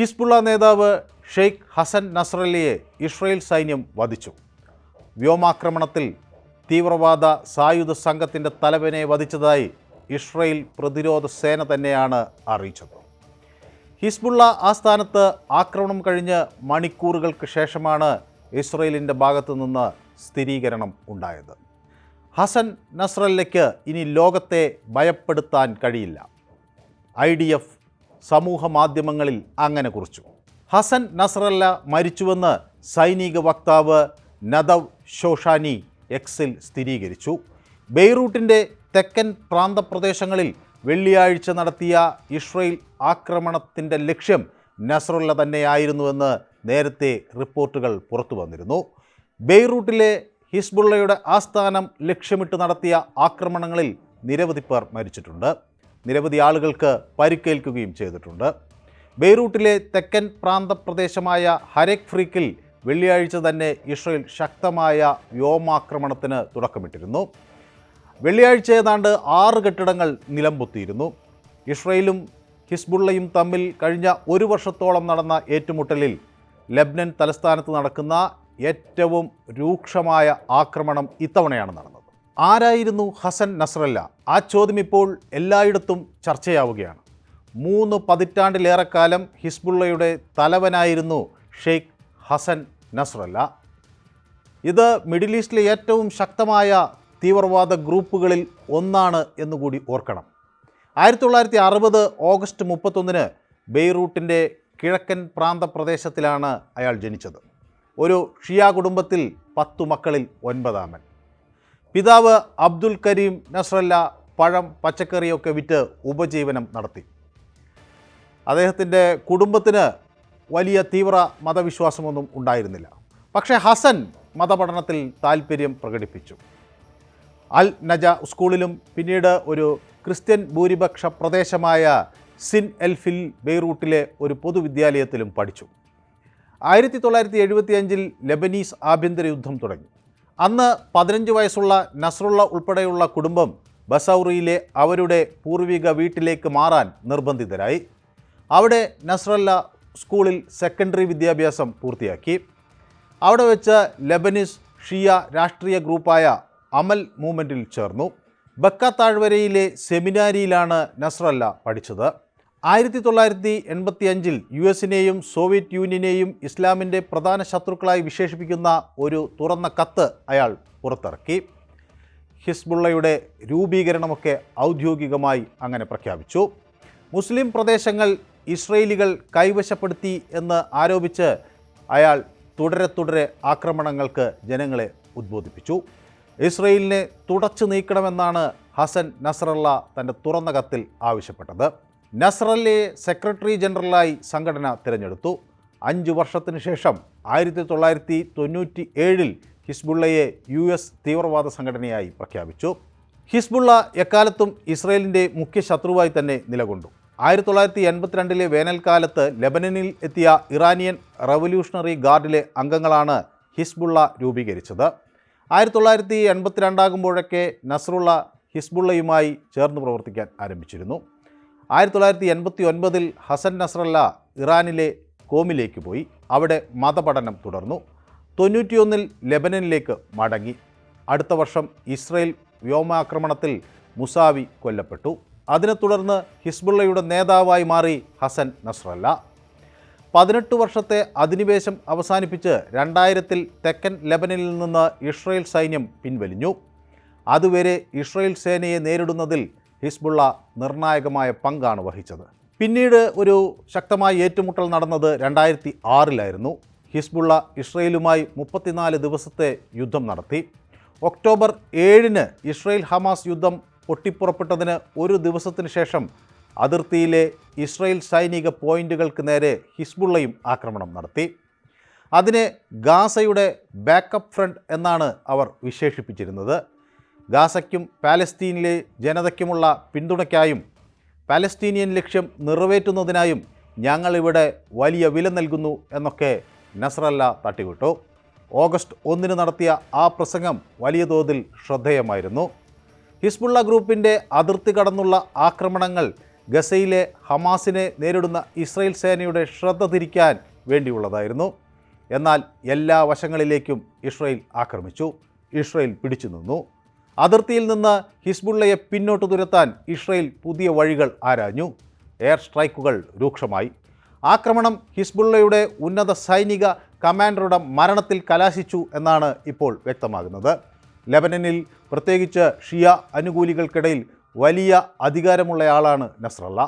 Hezbollah നേതാവ് Sheikh Hasan നസ്രലിയെ Israel സൈന്യം വധിച്ചു. വ്യോമാക്രമണത്തിൽ തീവ്രവാദ സായുധ സംഘത്തിന്റെ തലവനെ വധിച്ചതായി ഇസ്രയേൽ പ്രതിരോധ സേന തന്നെയാണ് അറിയിച്ചത്. ഹിസ്ബുള്ള ആസ്ഥാനത്ത് ആക്രമണം കഴിഞ്ഞ് മണിക്കൂറുകൾക്ക് ശേഷമാണ് ഇസ്രയേലിന്റെ ഭാഗത്തു നിന്ന് സ്ഥിരീകരണം ഉണ്ടായത്. ഹസൻ നസ്രല്ലയ്ക്ക് ഇനി ലോകത്തെ ഭയപ്പെടുത്താൻ കഴിയില്ല. ഐ ഡി എഫ് സമൂഹ മാധ്യമങ്ങളിൽ അങ്ങനെ കുറിച്ചു. ഹസൻ നസ്രല്ല മരിച്ചുവെന്ന് സൈനിക വക്താവ് നദവ് ഷോഷാനി എക്സിൽ സ്ഥിരീകരിച്ചു. ബെയ്റൂട്ടിന്റെ തെക്കൻ പ്രാന്തപ്രദേശങ്ങളിൽ വെള്ളിയാഴ്ച നടത്തിയ ഇസ്രയേൽ ആക്രമണത്തിന്റെ ലക്ഷ്യം നസ്രുള്ള തന്നെയായിരുന്നുവെന്ന് നേരത്തെ റിപ്പോർട്ടുകൾ പുറത്തു വന്നിരുന്നു. ബെയ്റൂട്ടിലെ ഹിസ്ബുള്ളയുടെ ആസ്ഥാനം ലക്ഷ്യമിട്ട് നടത്തിയ ആക്രമണങ്ങളിൽ നിരവധി പേർ മരിച്ചിട്ടുണ്ട്. നിരവധി ആളുകൾക്ക് പരിക്കേൽക്കുകയും ചെയ്തിട്ടുണ്ട്. ബെയ്റൂട്ടിലെ തെക്കൻ പ്രാന്തപ്രദേശമായ ഹരേക് ഫ്രീക്കിൽ വെള്ളിയാഴ്ച തന്നെ ഇസ്രയേൽ ശക്തമായ വ്യോമാക്രമണത്തിന് തുടക്കമിട്ടിരുന്നു. വെള്ളിയാഴ്ച ഏതാണ്ട് ആറ് കെട്ടിടങ്ങൾ നിലംപൊത്തിയിരുന്നു. ഇസ്രയേലും ഹിസ്ബുള്ളയും തമ്മിൽ കഴിഞ്ഞ ഒരു വർഷത്തോളം നടന്ന ഏറ്റുമുട്ടലിൽ ലബ്നൻ തലസ്ഥാനത്ത് നടക്കുന്ന ഏറ്റവും രൂക്ഷമായ ആക്രമണം ഇത്തവണയാണ് നടന്നത്. ആരായിരുന്നു ഹസൻ നസ്രല്ല? ആ ചോദ്യം ഇപ്പോൾ എല്ലായിടത്തും ചർച്ചയാവുകയാണ്. മൂന്ന് പതിറ്റാണ്ടിലേറെക്കാലം ഹിസ്ബുള്ളയുടെ തലവനായിരുന്നു ഷെയ്ഖ് ഹസൻ നസ്രല്ല. ഇത് മിഡിൽ ഈസ്റ്റിലെ ഏറ്റവും ശക്തമായ തീവ്രവാദ ഗ്രൂപ്പുകളിൽ ഒന്നാണ് എന്നുകൂടി ഓർക്കണം. ആയിരത്തി തൊള്ളായിരത്തി അറുപത് ഓഗസ്റ്റ് മുപ്പത്തൊന്നിന് ബെയ്റൂട്ടിന്റെ കിഴക്കൻ പ്രാന്തപ്രദേശത്തിലാണ് അയാൾ ജനിച്ചത്. ഒരു ഷിയ കുടുംബത്തിൽ പത്തു മക്കളിൽ ഒൻപതാമൻ. പിതാവ് അബ്ദുൽ കരീം നസ്രല്ല പഴം പച്ചക്കറിയൊക്കെ വിറ്റ് ഉപജീവനം നടത്തി. അദ്ദേഹത്തിന്റെ കുടുംബത്തിന് വലിയ തീവ്ര മതവിശ്വാസമൊന്നും ഉണ്ടായിരുന്നില്ല. പക്ഷേ ഹസൻ മതപഠനത്തിൽ താല്പര്യം പ്രകടിപ്പിച്ചു. അൽ നജ സ്കൂളിലും പിന്നീട് ഒരു ക്രിസ്ത്യൻ ഭൂരിപക്ഷ പ്രദേശമായ സിൻ എൽഫിൽ ബെയ്റൂട്ടിലെ ഒരു പൊതുവിദ്യാലയത്തിലും പഠിച്ചു. ആയിരത്തി തൊള്ളായിരത്തി എഴുപത്തിയഞ്ചിൽ ലെബനീസ് ആഭ്യന്തര യുദ്ധം തുടങ്ങി. അന്ന് പതിനഞ്ച് വയസ്സുള്ള നസ്രുള്ള ഉൾപ്പെടെയുള്ള കുടുംബം ബസൗറിയിലെ അവരുടെ പൂർവിക വീട്ടിലേക്ക് മാറാൻ നിർബന്ധിതരായി. അവിടെ നസ്രല്ല സ്കൂളിൽ സെക്കൻഡറി വിദ്യാഭ്യാസം പൂർത്തിയാക്കി. അവിടെ വെച്ച് ലെബനീസ് ഷിയ രാഷ്ട്രീയ ഗ്രൂപ്പായ അമൽ മൂവ്മെന്റിൽ ചേർന്നു. ബക്ക താഴ്വരയിലെ സെമിനാരിയിലാണ് നസ്രല്ല പഠിച്ചത്. ആയിരത്തി തൊള്ളായിരത്തി എൺപത്തി അഞ്ചിൽ യു എസിനെയും സോവിയറ്റ് യൂണിയനെയും ഇസ്ലാമിന്റെ പ്രധാന ശത്രുക്കളായി വിശേഷിപ്പിക്കുന്ന ഒരു തുറന്ന കത്ത് അയാൾ പുറത്തിറക്കി. ഹിസ്ബുള്ളയുടെ രൂപീകരണമൊക്കെ ഔദ്യോഗികമായി അങ്ങനെ പ്രഖ്യാപിച്ചു. മുസ്ലിം പ്രദേശങ്ങൾ ഇസ്രയേലികൾ കൈവശപ്പെടുത്തി എന്ന് ആരോപിച്ച് അയാൾ തുടരെ തുടരെ ആക്രമണങ്ങൾക്ക് ജനങ്ങളെ ഉദ്ബോധിപ്പിച്ചു. ഇസ്രയേലിനെ തുടച്ചു നീക്കണമെന്നാണ് ഹസൻ നസറല്ല തന്റെ തുറന്ന കത്തിൽ ആവശ്യപ്പെട്ടത്. നസ്രല്ലയെ സെക്രട്ടറി ജനറലായി സംഘടന തിരഞ്ഞെടുത്തു. അഞ്ച് വർഷത്തിന് ശേഷം ആയിരത്തി തൊള്ളായിരത്തി തൊണ്ണൂറ്റി ഏഴിൽ ഹിസ്ബുള്ളയെ യു എസ് തീവ്രവാദ സംഘടനയായി പ്രഖ്യാപിച്ചു. ഹിസ്ബുള്ള എക്കാലത്തും ഇസ്രയേലിന്റെ മുഖ്യ ശത്രുവായി തന്നെ നിലകൊണ്ടു. ആയിരത്തി തൊള്ളായിരത്തി എൺപത്തിരണ്ടിലെ വേനൽക്കാലത്ത് ലെബനനിൽ എത്തിയ ഇറാനിയൻ റവല്യൂഷണറി ഗാർഡിലെ അംഗങ്ങളാണ് ഹിസ്ബുള്ള രൂപീകരിച്ചത്. ആയിരത്തി തൊള്ളായിരത്തി എൺപത്തിരണ്ടാകുമ്പോഴൊക്കെ നസ്രുള്ള ഹിസ്ബുള്ളയുമായി ചേർന്ന് പ്രവർത്തിക്കാൻ ആരംഭിച്ചിരുന്നു. ആയിരത്തി തൊള്ളായിരത്തി എൺപത്തി ഒൻപതിൽ ഹസൻ നസ്രല്ല ഇറാനിലെ കോമിലേക്ക് പോയി. അവിടെ മതപഠനം തുടർന്നു. തൊണ്ണൂറ്റിയൊന്നിൽ ലെബനനിലേക്ക് മടങ്ങി. അടുത്ത വർഷം ഇസ്രയേൽ വ്യോമാക്രമണത്തിൽ മുസാവി കൊല്ലപ്പെട്ടു. അതിനെ തുടർന്ന് ഹിസ്ബുള്ളയുടെ നേതാവായി മാറി ഹസൻ നസ്രല്ല. പതിനെട്ട് വർഷത്തെ അധിനിവേശം അവസാനിപ്പിച്ച് രണ്ടായിരത്തിൽ തെക്കൻ ലെബനനിൽ നിന്ന് ഇസ്രയേൽ സൈന്യം പിൻവലിഞ്ഞു. അതുവരെ ഇസ്രയേൽ സേനയെ നേരിടുന്നതിൽ ഹിസ്ബുള്ള നിർണായകമായ പങ്കാണ് വഹിച്ചത്. പിന്നീട് ഒരു ശക്തമായ ഏറ്റുമുട്ടൽ നടന്നത് രണ്ടായിരത്തി ആറിലായിരുന്നു ഹിസ്ബുള്ള ഇസ്രയേലുമായി മുപ്പത്തിനാല് ദിവസത്തെ യുദ്ധം നടത്തി. ഒക്ടോബർ ഏഴിന് ഇസ്രയേൽ ഹമാസ് യുദ്ധം പൊട്ടിപ്പുറപ്പെട്ടതിന് ഒരു ദിവസത്തിന് ശേഷം അതിർത്തിയിലെ ഇസ്രയേൽ സൈനിക പോയിന്റുകൾക്ക് നേരെ ഹിസ്ബുള്ളയും ആക്രമണം നടത്തി. അതിനെ ഗാസയുടെ ബാക്കപ്പ് ഫ്രണ്ട് എന്നാണ് അവർ വിശേഷിപ്പിച്ചിരുന്നത്. ഗാസയ്ക്കും പാലസ്തീനിലെ ജനതയ്ക്കുമുള്ള പിന്തുണയ്ക്കായും പാലസ്തീനിയൻ ലക്ഷ്യം നിറവേറ്റുന്നതിനായും ഞങ്ങളിവിടെ വലിയ വില നൽകുന്നു എന്നൊക്കെ നസ്രല്ല തട്ടിവിട്ടു. ഓഗസ്റ്റ് ഒന്നിന് നടത്തിയ ആ പ്രസംഗം വലിയ തോതിൽ ശ്രദ്ധേയമായിരുന്നു. ഹിസ്ബുള്ള ഗ്രൂപ്പിന്റെ അതിർത്തി കടന്നുള്ള ആക്രമണങ്ങൾ ഗസയിലെ ഹമാസിനെ നേരിടുന്ന ഇസ്രയേൽ സേനയുടെ ശ്രദ്ധ തിരിക്കാൻ വേണ്ടിയുള്ളതായിരുന്നു. എന്നാൽ എല്ലാ വശങ്ങളിലേക്കും ഇസ്രയേൽ ആക്രമിച്ചു. ഇസ്രയേൽ പിടിച്ചു നിന്നു. അതിർത്തിയിൽ നിന്ന് ഹിസ്ബുള്ളയെ പിന്നോട്ട് തുരത്താൻ ഇസ്രയേൽ പുതിയ വഴികൾ ആരാഞ്ഞു. എയർ സ്ട്രൈക്കുകൾ രൂക്ഷമായി. ആക്രമണം ഹിസ്ബുള്ളയുടെ ഉന്നത സൈനിക കമാൻഡറുടെ മരണത്തിൽ കലാശിച്ചു എന്നാണ് ഇപ്പോൾ വ്യക്തമാകുന്നത്. ലെബനനിൽ പ്രത്യേകിച്ച് ഷിയ അനുകൂലികൾക്കിടയിൽ വലിയ അധികാരമുള്ളയാളാണ് നസ്രല്ല.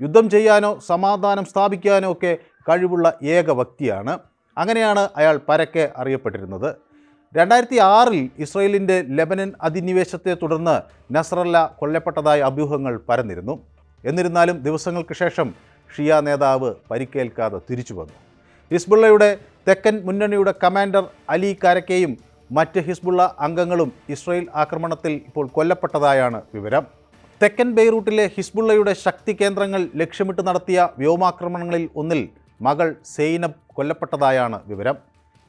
യുദ്ധം ചെയ്യാനോ സമാധാനം സ്ഥാപിക്കാനോ ഒക്കെ കഴിവുള്ള ഏക വ്യക്തിയാണ്. അങ്ങനെയാണ് അയാൾ പരക്കെ അറിയപ്പെട്ടിരുന്നത്. രണ്ടായിരത്തി ആറിൽ ഇസ്രയേലിന്റെ ലെബനൻ അധിനിവേശത്തെ തുടർന്ന് നസ്രല്ല കൊല്ലപ്പെട്ടതായി അഭ്യൂഹങ്ങൾ പരന്നിരുന്നു. എന്നിരുന്നാലും ദിവസങ്ങൾക്ക് ശേഷം ഷിയ നേതാവ് പരിക്കേൽക്കാതെ തിരിച്ചു വന്നു. ഹിസ്ബുള്ളയുടെ തെക്കൻ മുന്നണിയുടെ കമാൻഡർ അലി കാരക്കെയും മറ്റ് ഹിസ്ബുള്ള അംഗങ്ങളും ഇസ്രയേൽ ആക്രമണത്തിൽ ഇപ്പോൾ കൊല്ലപ്പെട്ടതായാണ് വിവരം. തെക്കൻ ബെയ്റൂട്ടിലെ ഹിസ്ബുള്ളയുടെ ശക്തി കേന്ദ്രങ്ങൾ ലക്ഷ്യമിട്ട് നടത്തിയ വ്യോമാക്രമണങ്ങളിൽ ഒന്നിൽ മകൾ സെയ്നബ് കൊല്ലപ്പെട്ടതായാണ് വിവരം.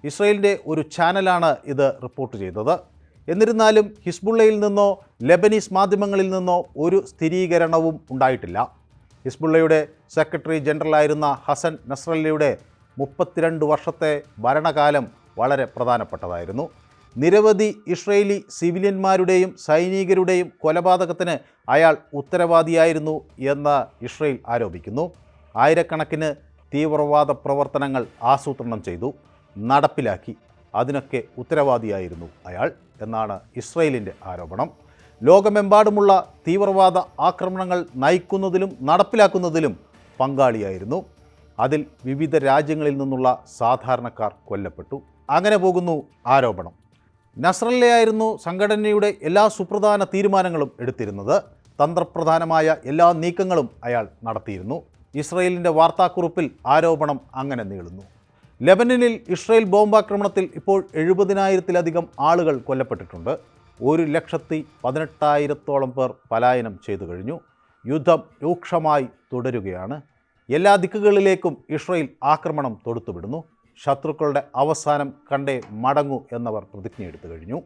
ഇസ്രയേലിന്റെ ഒരു ചാനലാണ് ഇത് റിപ്പോർട്ട് ചെയ്തത്. എന്നിരുന്നാലും ഹിസ്ബുള്ളയിൽ നിന്നോ ലെബനീസ് മാധ്യമങ്ങളിൽ നിന്നോ ഒരു സ്ഥിരീകരണവും ഉണ്ടായിട്ടില്ല. ഹിസ്ബുള്ളയുടെ സെക്രട്ടറി ജനറലായിരുന്ന ഹസൻ നസ്രല്ലയുടെ മുപ്പത്തിരണ്ട് വർഷത്തെ ഭരണകാലം വളരെ പ്രധാനപ്പെട്ടതായിരുന്നു. നിരവധി ഇസ്രയേലി സിവിലിയന്മാരുടെയും സൈനികരുടെയും കൊലപാതകത്തിന് അയാൾ ഉത്തരവാദിയായിരുന്നു എന്ന് ഇസ്രയേൽ ആരോപിക്കുന്നു. ആയിരക്കണക്കിന് തീവ്രവാദ പ്രവർത്തനങ്ങൾ ആസൂത്രണം ചെയ്തു. നടപ്പിലാക്കി. അതിനൊക്കെ ഉത്തരവാദിയായിരുന്നു അയാൾ എന്നാണ് ഇസ്രയേലിന്റെ ആരോപണം. ലോകമെമ്പാടുമുള്ള തീവ്രവാദ ആക്രമണങ്ങൾ നയിക്കുന്നതിലും നടപ്പിലാക്കുന്നതിലും പങ്കാളിയായിരുന്നു. അതിൽ വിവിധ രാജ്യങ്ങളിൽ നിന്നുള്ള സാധാരണക്കാർ കൊല്ലപ്പെട്ടു. അങ്ങനെ പോകുന്നു ആരോപണം. നസ്രല്ലയായിരുന്നു സംഘടനയുടെ എല്ലാ സുപ്രധാന തീരുമാനങ്ങളും എടുത്തിരുന്നത്. തന്ത്രപ്രധാനമായ എല്ലാ നീക്കങ്ങളും അയാൾ നടത്തിയിരുന്നു. ഇസ്രയേലിന്റെ വാർത്താക്കുറിപ്പിൽ ആരോപണം അങ്ങനെ നീളുന്നു. ലെബനനിൽ ഇസ്രയേൽ ബോംബാക്രമണത്തിൽ ഇപ്പോൾ എഴുപതിനായിരത്തിലധികം ആളുകൾ കൊല്ലപ്പെട്ടിട്ടുണ്ട്. ഒരു ലക്ഷത്തി പതിനെട്ടായിരത്തോളം പേർ പലായനം ചെയ്തു കഴിഞ്ഞു. യുദ്ധം രൂക്ഷമായി തുടരുകയാണ്. എല്ലാ ദിക്കുകളിലേക്കും ഇസ്രയേൽ ആക്രമണം തൊടുത്തുവിടുന്നു. ശത്രുക്കളുടെ അവസാനം കണ്ടേ മടങ്ങൂ എന്നവർ പ്രതിജ്ഞയെടുത്തു കഴിഞ്ഞു.